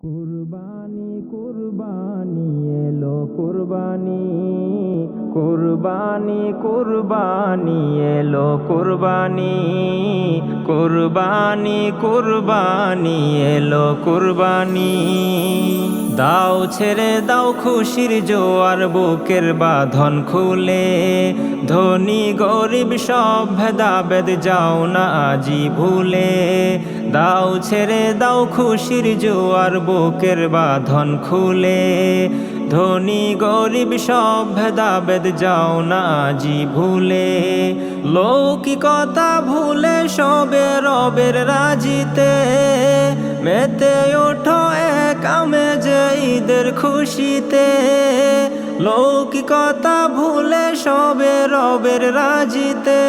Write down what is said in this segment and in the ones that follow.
কুরবানি কুরবানি এলো কুরবানি কুরবানি কুরবানি এলো কুরবানি কুরবানি কুরবানি এলো কুরবানি। দাও ছেড়ে দাও খুশির জোয়ার বুকের বাঁধন খুলে। ধনী গরিব সব ভেদাভেদ যাও না আজি ভুলে। দাও ছেড়ে দাও খুশির জোয়ার বুকের বাঁধন খুলে। ধনী গরিব সব ভেদাভেদ যাও না আজি ভুলে। লৌকিকতা ভুলে সবে রবের রাজিতে। মেতে ওঠো ঈদের খুশিতে লৌকিকতা ভুলে সবে রবের রাজিতে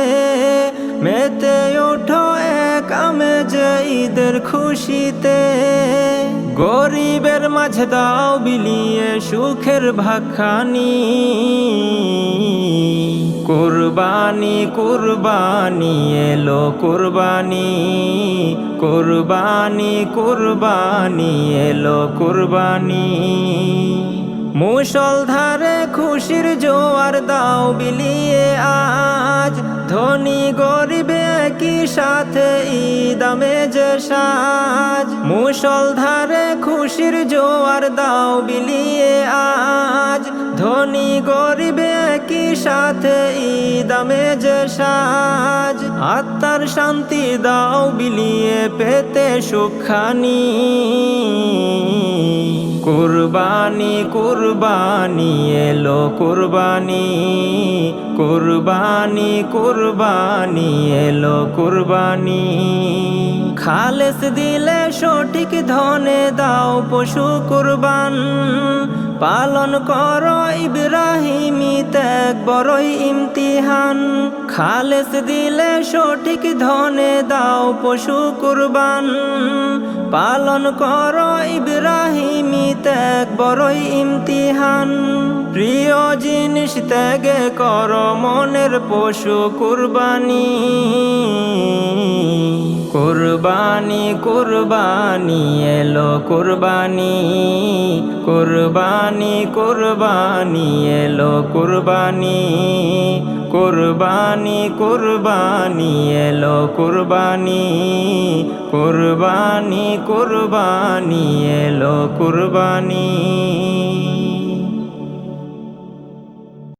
মেতে ওঠো এক আমে যে ঈদের খুশিতে। গরিবের মাঝে দাও বিলিয়ে সুখের ভাখানি কুরবানি কুরবানি, এলো কুরবানি। কুরবানি কুরবানি, এলো কুরবানি। মুসলধারে খুশির জোয়ার দাও বিলিয়ে আজ। ধনী গরিবে কি সাথে ঈদামে যে সাজ। মুসলধারে খুশির জোয়ার দাও বিলিয়ে আজ। ধনী গরিবে সাথে ঈদামে যে সাজ। আত্মার শান্তি দাও, বিলিয়ে পেতে সুখানি। কুরবানি কুরবানি, এলো কুরবানি। কুরবানি কুরবানি, এলো কুরবানি। খালেস দিলে সঠিক ধনে দাও পশু কুরবান। পালন কর ইব্রাহিমি ত্যাগ বড়ই ইমতিহান। খালেস দিলে সঠিক ধনে দাও পশু কুরবান। পালন কর ইব্রাহিমি ত্যাগ বড়ই ইমতিহান। প্রিয় জিনিস ত্যাগে কর মনের পশু কুরবানি। কুরবানি কুরবানি, এলো কুরবানি কুরবানি কুরবানি, এলো কুরবানি কুরবানি কুরবানি, এলো কুরবানি কুরবানি কুরবানি, এলো কুরবানি।